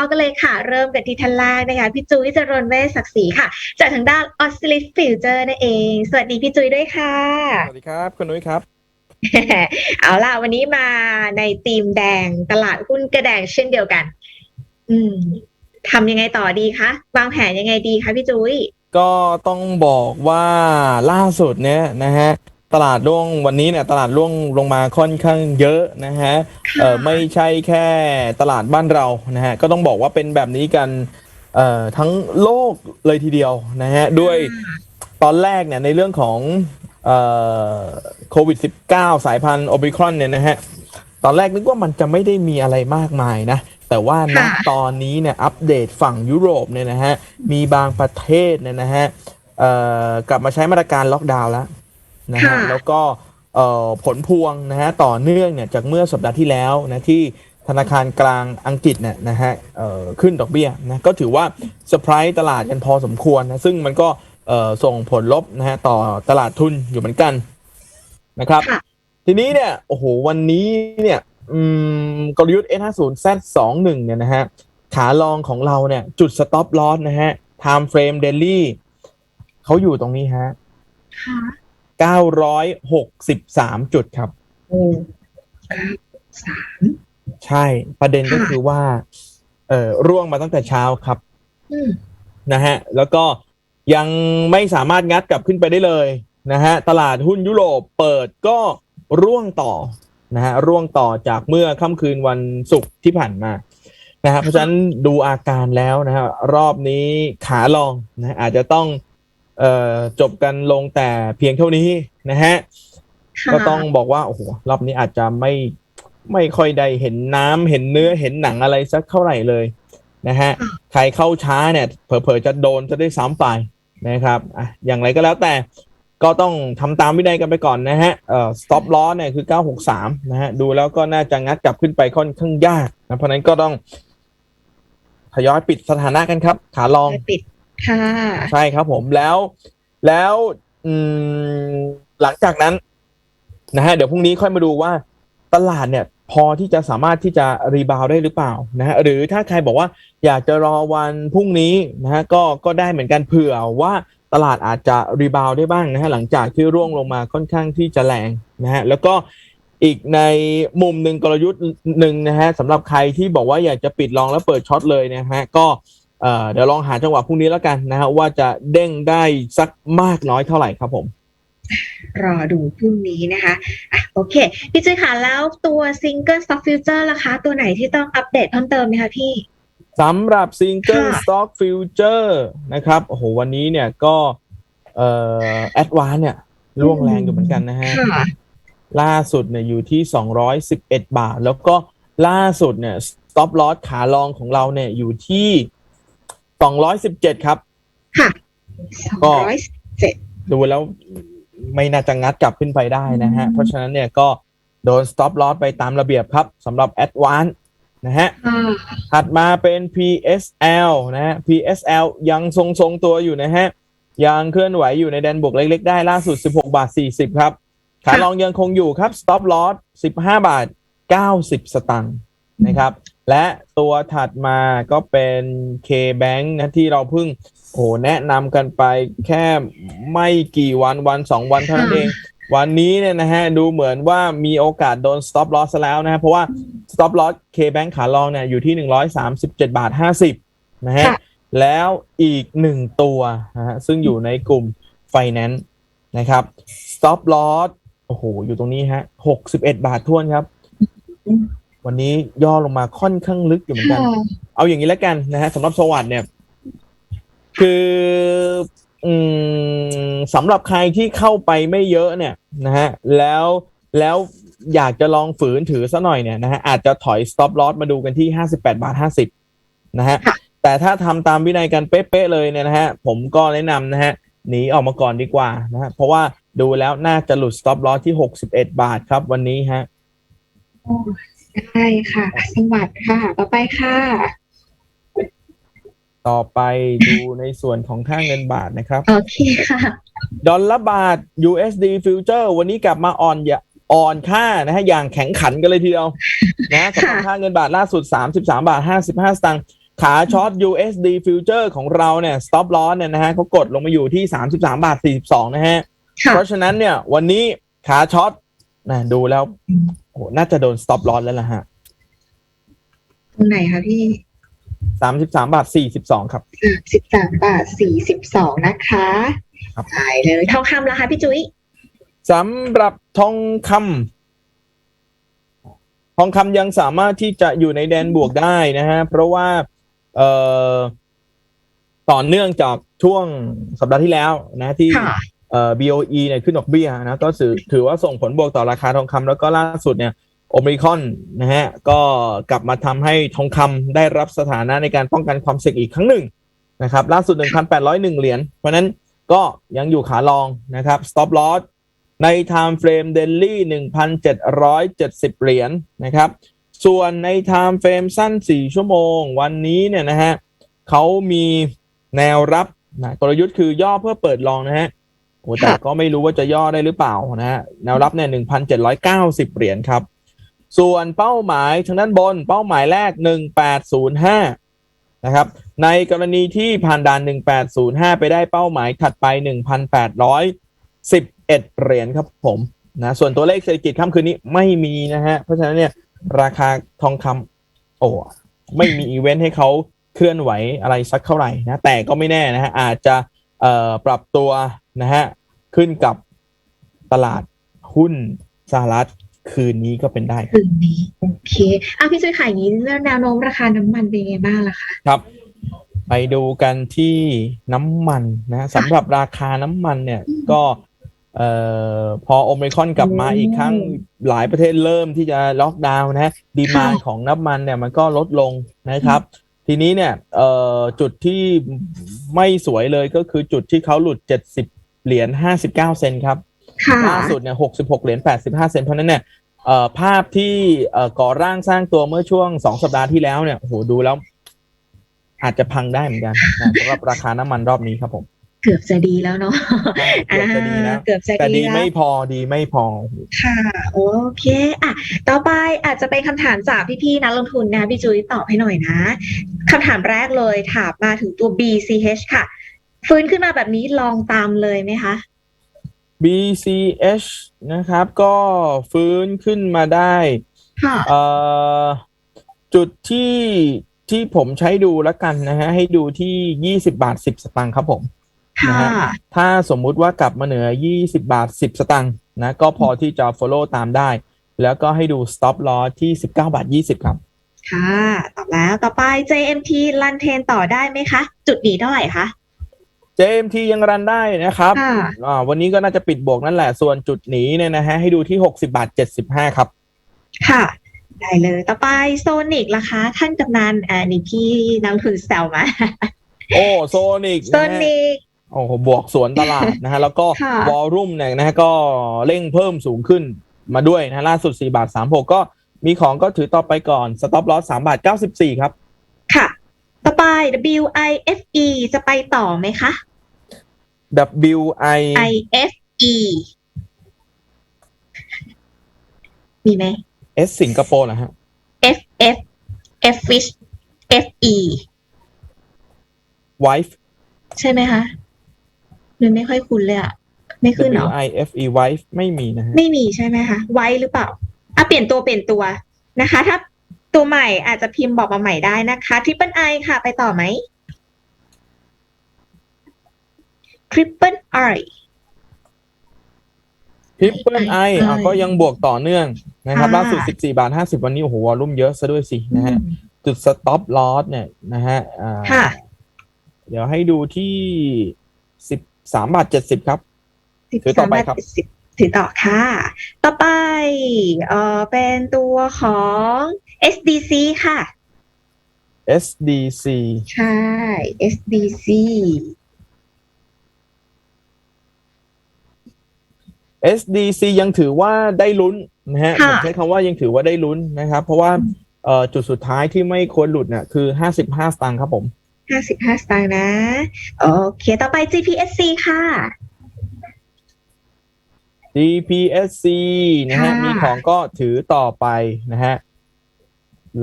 าะกันเลยค่ะ เริ่มกันที่ท่านแรกนะคะพี่จุ้ยจรนเวชศักดิ์ศรีค่ะ จากทางด้านออสซิลิสฟิวเจอร์นั่นเอง สวัสดีพี่จุ้ยด้วยค่ะ สวัสดีครับ คุณนุ้ยครับ เอาล่ะ วันนี้มาในธีมแดงตลาดหุ้นกระแดงเช่นเดียวกัน อืมทำยังไงต่อดีคะวางแผนยังไงดีคะพี่จุ้ยก็ต้องบอกว่าล่าสุดเนี่ยนะฮะ ตลาดร่วงวันนี้เนี่ยตลาดร่วงลงมาค่อนข้างเยอะนะฮะเออไม่ใช่แค่ตลาดบ้านเรานะฮะก็ต้องบอกว่าเป็นแบบนี้กันเอ่อทั้งโลกเลยทีเดียวนะฮะด้วยตอนแรกเนี่ยในเรื่องของเอ่อโควิด -19 สายพันธุ์โอมิครอนเนี่ยนะฮะตอนแรกนึกว่ามันจะไม่ได้มีอะไรมากมายนะ แต่ว่าณค่ะตอนนี้เนี่ยอัปเดตฝั่งยุโรปเนี่ยนะฮะมีบางประเทศเนี่ยนะฮะเอ่อกลับมาใช้มาตรการล็อกดาวน์แล้ว นะฮะค่ะแล้วก็เอ่อผลพวงนะฮะต่อเนื่องเนี่ยจากเมื่อสัปดาห์ที่แล้วนะที่ธนาคารกลางอังกฤษเนี่ยนะฮะเอ่อขึ้นดอกเบี้ยนะก็ถือว่าเซอร์ไพรส์ตลาดกันพอสมควรนะซึ่งมันก็เอ่อส่งผลลบนะฮะต่อตลาดทุนอยู่เหมือนกันนะครับค่ะทีนี้เนี่ยโอ้โหวันนี้เนี่ยอืมกลยุทธ์ S50 Z21 เนี่ยนะฮะขาลองของเราเนี่ยจุด stop loss นะฮะ time frame daily เขาอยู่ตรงนี้ฮะค่ะ 963 จุดครับ โอ้สามใช่ประเด็นก็ค่ะคือว่า เอ่อร่วงมาตั้งแต่เช้าครับ อืมนะฮะ แล้วก็ยังไม่สามารถงัดกลับขึ้นไปได้เลยนะฮะ ตลาดหุ้นยุโรปเปิดก็ร่วงต่อนะฮะ ร่วงต่อจากเมื่อค่ำคืนวันศุกร์ที่ผ่านมานะฮะเพราะฉะนั้นดูอาการแล้วนะฮะรอบนี้ขาลองนะอาจจะต้อง เอ่อจบกันลงแต่เพียงเท่านี้นะฮะค่ะก็ต้องบอกว่าโอ้โหรอบนี้อาจจะไม่ไม่ค่อยได้เห็นน้ำเห็นเนื้อเห็นหนังอะไรสักเท่าไหร่เลยนะฮะค่ะใครเข้าช้าเนี่ย เผลอๆจะโดนจะได้ซ้ำไปนะครับอะอย่างไรก็แล้วแต่ก็ต้องทำตามวินัยกันไปก่อนนะฮะเอ่อ stop loss เนี่ยคือ 963 นะฮะ ดูแล้วก็น่าจะงัดกลับขึ้นไปค่อนข้างยากนะเพราะฉะนั้นก็ต้องทยอยปิดสถานะกันครับ ขาลองปิด ค่ะ ใช่ครับผมแล้วแล้วหลังจากนั้นนะฮะเดี๋ยวพรุ่งนี้ค่อยมาดูว่าตลาดเนี่ยพอที่จะสามารถที่จะรีบาวได้หรือเปล่านะฮะหรือถ้าใครบอกว่าอยากจะรอวันพรุ่งนี้นะฮะก็ก็ได้เหมือนกันเผื่อว่าตลาดอาจจะรีบาวได้บ้างนะฮะหลังจากที่ร่วงลงมาค่อนข้างที่จะแรงนะฮะแล้วก็อีกในมุมหนึ่งกลยุทธ์หนึ่งนะฮะสำหรับใครที่บอกว่าอยากจะปิดลองแล้วเปิดช็อตเลยนะฮะก็ เอ่อเดี๋ยวลองหาจังหวะพรุ่งนี้แล้วกันนะฮะว่าจะเด้งได้สักมากน้อยเท่าไหร่ครับผมรอดูพรุ่งนี้นะคะอะโอเค พี่จุ้ยค่ะแล้วตัวซิงเกิลสต็อกฟิวเจอร์ล่ะคะ ตัวไหนที่ต้องอัปเดตเพิ่มเติมไหมคะพี่สำหรับ Single ค่ะ Stock Future นะครับโอ้โหวันนี้เนี่ยก็เอ่อแอดวานเนี่ยร่วงแรงอยู่เหมือนกันนะฮะค่ะล่าสุดเนี่ยอยู่ที่ 211 บาท แล้วก็ล่าสุดเนี่ย Stop Loss ขาลองของเราเนี่ยอยู่ที่ 217ครับ ค่ะสองก็ร้อยเจ็ดดูแล้วไม่น่าจะงัดกลับขึ้นไปได้นะฮะอืมเพราะฉะนั้นเนี่ยก็โดน stop loss ไปตามระเบียบครับสำหรับ advance นะฮะค่ะถัดมาเป็น PSL นะฮะ PSL ยังทรงๆตัวอยู่นะฮะ ยังเคลื่อนไหวอยู่ในแดนบวกเล็ก ๆ ได้ล่าสุด 16 บาท 40 ครับขาลองยังคงอยู่ครับ stop loss 15 บาท 90 สตังค์นะครับ และตัวถัดมาก็เป็น K-Bank นะที่เราเพิ่งโอ้โหแนะนำกันไปแค่ไม่กี่วันวันสองวันเท่านั้นเอง วันนี้เนี่ยนะฮะดูเหมือนว่ามีโอกาสโดน stop loss ซะแล้วนะฮะเพราะว่า stop loss K-Bank ขาลองเนี่ยอยู่ที่ 137บาท50นะฮะค่ะแล้วอีกหนึ่งตัวนะฮะซึ่งอยู่ในกลุ่ม finance นะครับ stop loss โอ้โห อยู่ตรงนี้ฮะ61บาททวนครับ วันนี้ย่อลงมาค่อนข้างลึกอยู่เหมือนกัน เอาอย่างนี้แล้วกันนะฮะสำหรับสวัสด์เนี่ย คืออืมสำหรับใครที่เข้าไปไม่เยอะเนี่ยนะฮะแล้วแล้วอยากจะลองฝืนถือซะหน่อยเนี่ยนะฮะอาจจะถอย stop loss มาดูกันที่58บาท50นะฮะค่ะแต่ถ้าทำตามวินัยกันเป๊ะๆเลยเนี่ยนะฮะผมก็แนะนำนะฮะหนีออกมาก่อนดีกว่านะฮะเพราะว่าดูแล้วน่าจะหลุด stop loss ที่61บาทครับวันนี้ฮะโอ้ ได้ค่ะอะ สวัสดีค่ะ ต่อไปค่ะ ต่อไปดูในส่วนของค่าเงินบาทนะครับ โอเคค่ะ ดอลลาร์บาท USD Future วันนี้กลับมาอ่อนอย่าอ่อนค่านะฮะอย่างแข็งขันกันเลยทีเดียวนะสำหรับค่าเงินบาทล่าสุด 33 บาท 55 สตางค์ขาช็อต USD future ของเราเนี่ย stop loss เนี่ยนะฮะเขากดลงมาอยู่ที่ 33 บาท 42 นะฮะค่ะเพราะฉะนั้นเนี่ยวันนี้ขาช็อตนะดูแล้ว โอ้โหน่าจะโดน stop loss แล้วล่ะฮะตรงไหนคะพี่33บาท42ครับสามสิบสามบาทสี่สิบสองนะคะครับได้เลยทองคำราคาพี่จุ้ยสำหรับทองคำทองคำยังสามารถที่จะอยู่ในแดนบวกได้นะฮะ เพราะว่าเอ่อต่อเนื่องจากช่วงสัปดาห์ที่แล้วนะที่ ค่ะ เอ่อ BOE เนี่ยขึ้นดอกเบี้ยนะก็ถือถือว่าส่งผลบวกต่อราคาทองคำแล้วก็ล่าสุดเนี่ยโอมิคอนนะฮะก็กลับมาทำให้ทองคำได้รับสถานะในการป้องกันความเสี่ยงอีกครั้งหนึ่งนะครับล่าสุด 1,801 เหรียญ เพราะฉะนั้นก็ยังอยู่ขาลองนะครับ stop loss ใน time frame daily 1,770 เหรียญนะครับ ส่วนใน time frame สั้น 4 ชั่วโมง วันนี้เนี่ยนะฮะเขามีแนวรับนะกลยุทธ์คือย่อเพื่อเปิดลองนะฮะ โอ้แต่ค่ะก็ไม่รู้ว่าจะย่อได้หรือเปล่านะฮะแนวรับเนี่ย1,790เหรียญครับ ส่วนเป้าหมายทางด้านบนเป้าหมายแรก1805นะครับ ในกรณีที่ผ่านด่าน1805ไปได้เป้าหมายถัดไป1,811เหรียญครับผมนะส่วนตัวเลขเศรษฐกิจค่ำคืนนี้ไม่มีนะฮะ เพราะฉะนั้นเนี่ยราคาทองคำโอ้ไม่มีอีเวนต์ให้เขาเคลื่อนไหวอะไรสักเท่าไหร่นะแต่ก็ไม่แน่นะฮะอาจจะเอ่อปรับตัว นะฮะ ขึ้นกับตลาดหุ้นสหรัฐคืนนี้ก็เป็นได้ครับคืนนี้ โอเคอะพี่จุ้ยขายอย่างนี้แล้วแนวโน้มราคาน้ำมันเป็นยังไงบ้างล่ะคะครับ ไปดูกันที่น้ำมันนะสำหรับราคาน้ำมันเนี่ยอืมก็เอ่อพอโอมคอนกลับมาอืมอีกครั้งหลายประเทศเริ่มที่จะล็อกดาวน์นะดีมานค่ะของน้ำมันเนี่ยมันก็ลดลงนะครับ ทีนี้เนี่ยเอ่อจุดที่ไม่สวยเลยก็คือจุดที่เขาหลุด 70 เหรียญ59เซนครับค่ะล่าสุดเนี่ย66เหรียญ85เซนเพราะฉะนั้นเนี่ยเอ่อภาพที่เอ่อก่อร่างสร้างตัวเมื่อช่วง2สัปดาห์ที่แล้วเนี่ยโอ้โหดูแล้ว อาจจะพังได้เหมือนกันนะสำหรับราคาน้ำมันรอบนี้ครับผม เกือบจะดีแล้วเนาะเกือบจะดีนะอ่าเกือบจะแต่ดีดีแล้วไม่พอดีไม่พอ ค่ะ โอเคอะต่อไปอาจจะเป็นคำถามจากพี่ๆนักลงทุนนะพี่จุ้ยตอบให้หน่อยนะคำถามแรกเลยถามมาถึงตัว BCH ค่ะ ฟื้นขึ้นมาแบบนี้ลองตามเลยไหมคะ BCH นะครับ ก็ฟื้นขึ้นมาได้ค่ะเอ่อจุดที่ที่ผมใช้ดูแล้วกันนะฮะ ให้ดูที่20บาท10สตางค์ครับผมค่ะนะฮะถ้าสมมุติว่ากลับมาเหนือ20บาท10สตางค์นะ ก็พอที่จะ follow ตามได้ แล้วก็ให้ดู stop loss ที่19บาท20ครับ ค่ะ ตอบแล้วต่อไป JMT ลันเทนต่อได้ไหมคะ จุดนี้เท่าไหร่คะ JMT ยังรันได้นะครับค่ะอ่าวันนี้ก็น่าจะปิดบวกนั่นแหละ ส่วนจุดหนีเนี่ยนะฮะให้ดูที่60บาท75ครับ ค่ะ ได้เลย ต่อไปโซนิกล่ะคะท่านกำนันอ่านี่พี่นักลงทุนแซวมา โอ้โซนิกโซนิกโอ้โหบวกสวนตลาดนะฮะ แล้วก็ค่ะวอลลุ่มเนี่ยนะฮะก็เร่งเพิ่มสูงขึ้นมาด้วยนะฮะล่าสุด4บาท36 ก็มีของก็ถือต่อไปก่อน stop loss 3บาท 94 ครับ ค่ะ ต่อไป WIFE จะไปต่อไหมคะ WI IFE มีไหม S สิงคโปร์นะฮะ FF F Fish FE Wife ใช่ไหมคะมันไม่ค่อยคุ้นเลยอะไม่ขึ้นเหรอ WIFE Wife ไม่มีนะฮะ ไม่มีใช่ไหมคะ ไว้หรือเปล่าอะเปลี่ยนตัวเปลี่ยนตัวนะคะ ถ้าตัวใหม่อาจจะพิมพ์บอกมาใหม่ได้นะคะ Triple I ค่ะ ไปต่อไหม Triple I Triple I อะ I ก็ยังบวกต่อเนื่องนะครับค่ะ ล่าสุด 14 บาท 50 วันนี้ โอ้โห วอลลุ่มเยอะซะด้วยสินะฮะ จุด stop loss เนี่ยนะฮะอ่าค่ะ เดี๋ยวให้ดูที่ 13 บาท 70 ครับ สิบถือต่อสามไปบาทครับ เจ็ดสิบถือต่อค่ะ ต่อไปเอ่อเป็นตัวของ SDC ค่ะ SDC ใช่ SDC SDC ยังถือว่าได้ลุ้นนะฮะค่ะผมใช้คำว่ายังถือว่าได้ลุ้นนะครับ เพราะว่าเอ่อจุดสุดท้ายที่ไม่ควรหลุดเนี่ยคือ 55 สตางค์ครับผมห้าสิบห้าสตางค์นะ โอเค ต่อไป GPSC ค่ะ DPSC นะฮะค่ะมีของก็ถือต่อไปนะฮะ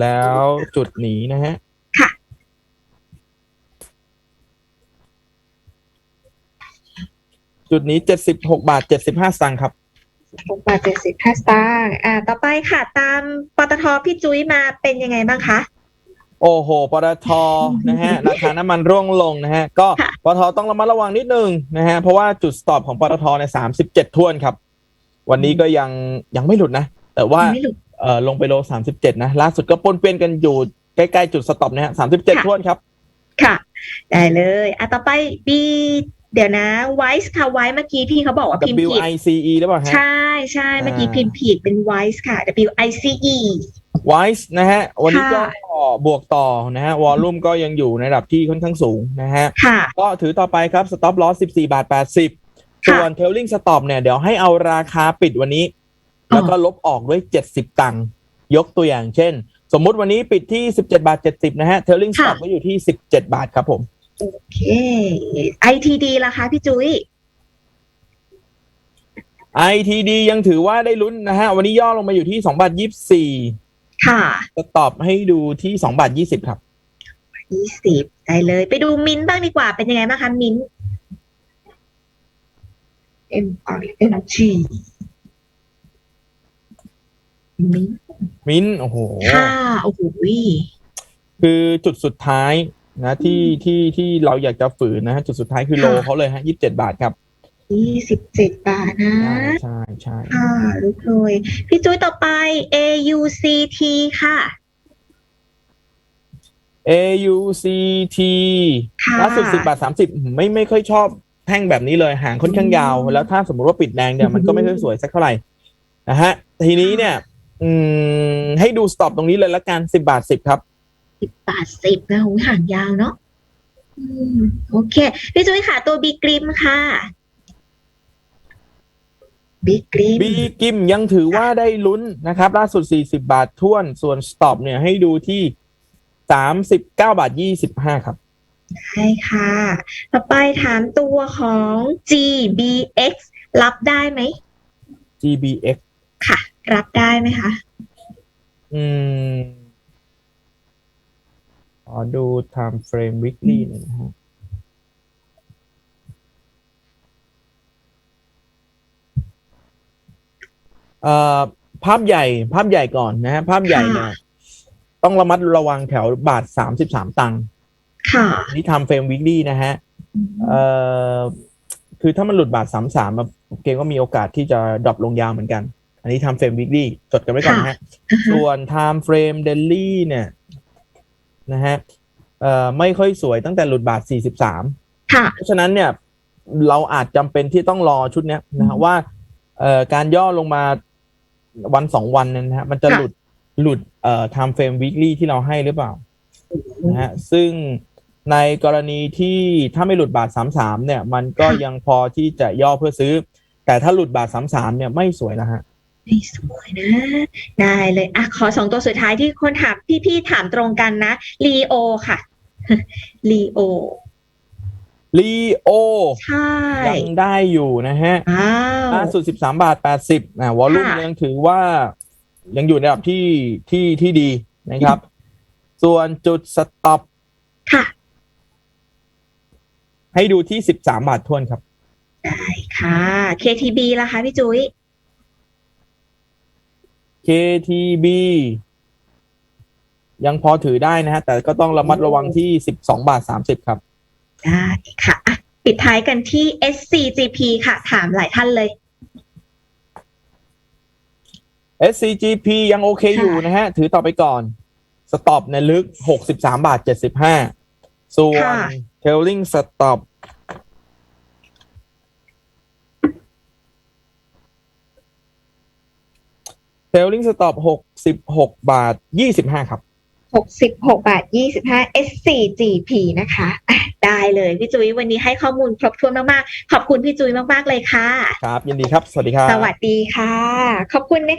แล้วจุดหนีนะฮะค่ะ จุดนี้เจ็ดสิบหกบาทเจ็ดสิบห้าสตางค์ครับหกบาทเจ็ดสิบห้าสตางค์อ่า ต่อไปค่ะ ตามปตทพี่จุ้ยมาเป็นยังไงบ้างคะ โอ้โหปตทนะฮะ ราคาน้ำมันร่วงลงนะฮะ ก็ค่ะ ปตทต้องระมัดระวังนิดนึงนะฮะ เพราะว่าจุดสต็อปของปตทในสามสิบเจ็ดท่วนครับ วันนี้ก็ยังยังไม่หลุดนะ แต่ว่า ไม่หลุด เอ่อลงไปโลสามสิบเจ็ดนะ ล่าสุดก็ปนเปี้ยนกันอยู่ใกล้ๆจุดสต็อปนะฮะสามสิบเจ็ดค่ะ ท่วนครับ ค่ะ ได้เลยอะต่อไปบี เดี๋ยวนะไวส์ค่ะไวส์เมื่อกี้พี่เขาบอกว่าพิมพ์ W ผิด I C E หรือเปล่าฮะ ใช่ใช่เมื่อกี้อ่า พิมพ์ผิดเป็นไวส์ค่ะ W I C E Wise นะฮะ วันนี้ก็ค่ะ บวกต่อนะฮะ วอลลุ่มก็ยังอยู่ในระดับที่ค่อนข้างสูงนะฮะ ค่ะ ก็ถือต่อไปครับ stop loss 14 บาท 80 ค่ะส่วน trailing stop เนี่ย เดี๋ยวให้เอาราคาปิดวันนี้ อ๋อ แล้วก็ลบออกด้วย 70 ตังค์ยกตัวอย่างเช่น สมมุติวันนี้ปิดที่ 17 บาท 70 นะฮะ trailing stop ก็อยู่ที่ 17 บาทครับผม โอเค ITD ล่ะคะพี่จุ้ย ITD ยังถือว่าได้ลุ้นนะฮะ วันนี้ย่อลงมาอยู่ที่2บาท24ค่ะ stop ให้ดูที่2บาท20ครับยี่สิบได้เลย ไปดูมิ้นท์บ้างดีกว่าเป็นยังไงบ้างคะมิ้นท์ M R N G มิ้นท์มิ้นท์โอ้โหค่ะโอ้โหคือจุดสุดท้าย นะที่ที่ที่เราอยากจะฝืนนะฮะจุดสุดท้ายคือโลค่ะเขาเลยฮะ27บาทครับยี่สิบเจ็ดบาทนะ ใช่ใช่ค่ะรู้เลยพี่จุ้ยต่อไป A U C T ค่ะ AUCT ค่ะล่าสุด10บาท30ไม่ไม่ค่อยชอบแท่งแบบนี้เลยหางค่อนข้างยาว แล้วถ้าสมมุติว่าปิดแดงเนี่ยมันก็ไม่ค่อยสวยสักเท่าไหร่นะฮะ ทีนี้เนี่ย อืมให้ดูสต็อปตรงนี้เลยละกัน10บาท10ครับ สิบบาทสิบนะหูห่างยาวเนาะอืมโอเค พี่จุ้ยค่ะ ตัวบีกริมค่ะบีกริมบีกิมยังถือว่าได้ลุ้นนะครับ ล่าสุด 40 บาทท้วน ส่วนสต็อปเนี่ยให้ดูที่ 39 บาท 25 ครับใช่ค่ะ ต่อไปถามตัวของ GBX รับได้ไหม GBX ค่ะ รับได้ไหมคะ อืม ขอดู time frame weekly หน่อยนะฮะเอ่อภาพใหญ่ภาพใหญ่ก่อนนะฮะภาพใหญ่เนี่ยต้องระมัดระวังแถวบาทสามสิบสามตังค์ค่ะนี่ทำเฟรมวิกลี่นะฮะเอ่อคือถ้ามันหลุดบาทสามสามเกมก็มีโอกาสที่จะดรอปลงยาวเหมือนกัน อันนี้ทำเฟรมวิกลี่จดกันไว้ก่อนนะฮะ ส่วน time frame daily เนี่ย นะฮะเอ่อไม่ค่อยสวยตั้งแต่หลุดบาท 43 ค่ะ เพราะฉะนั้นเนี่ยเราอาจจำเป็นที่ต้องรอชุดเนี้ยนะฮะว่าเอ่อการย่อลงมาวันสองวันเนี่ยนะฮะมันจะค่ะหลุดหลุดเอ่อ time frame weekly ที่เราให้หรือเปล่านะฮะซึ่งในกรณีที่ถ้าไม่หลุดบาท 33 เนี่ย มันก็ยังพอที่จะย่อเพื่อซื้อ แต่ถ้าหลุดบาท 33 เนี่ยไม่สวยนะฮะ ไม่สวยนะ ได้เลยอะขอสองตัวสุดท้ายที่คนถามพี่ๆถามตรงกันนะลีโอค่ะลีโอลีโอใช่ยังได้อยู่นะฮะอ้าวล่าสุด 13 บาท 80นะวอลลุ่มค่ะยังถือว่า ยังอยู่ในระดับที่ที่ที่ดีนะครับ ส่วนจุดสต็อปค่ะ ให้ดูที่ 13 บาททวนครับ ได้ค่ะ KTB ล่ะคะพี่จุ้ย KTB ยังพอถือได้นะฮะ แต่ก็ต้องระมัดระวังที่ 12 บาท 30 ครับ ได้ค่ะอะปิดท้ายกันที่ SCGP ค่ะ ถามหลายท่านเลย SCGP ยังโอเคค่ะอยู่นะฮะ ถือต่อไปก่อน สต็อปในยลึก 63 บาท 75 ส่วนค่ะ Trailing Stop เทลลิงสต็อป66 บาท 25 ครับ 66 บาท 25 SCGP นะคะอะได้เลยพี่จุ้ยวันนี้ให้ข้อมูลครบถ้วนมาก ๆ ขอบคุณพี่จุ้ยมาก ๆ เลยค่ะ ครับ ยินดีครับ สวัสดีครับ สวัสดีค่ะ ขอบคุณนะคะ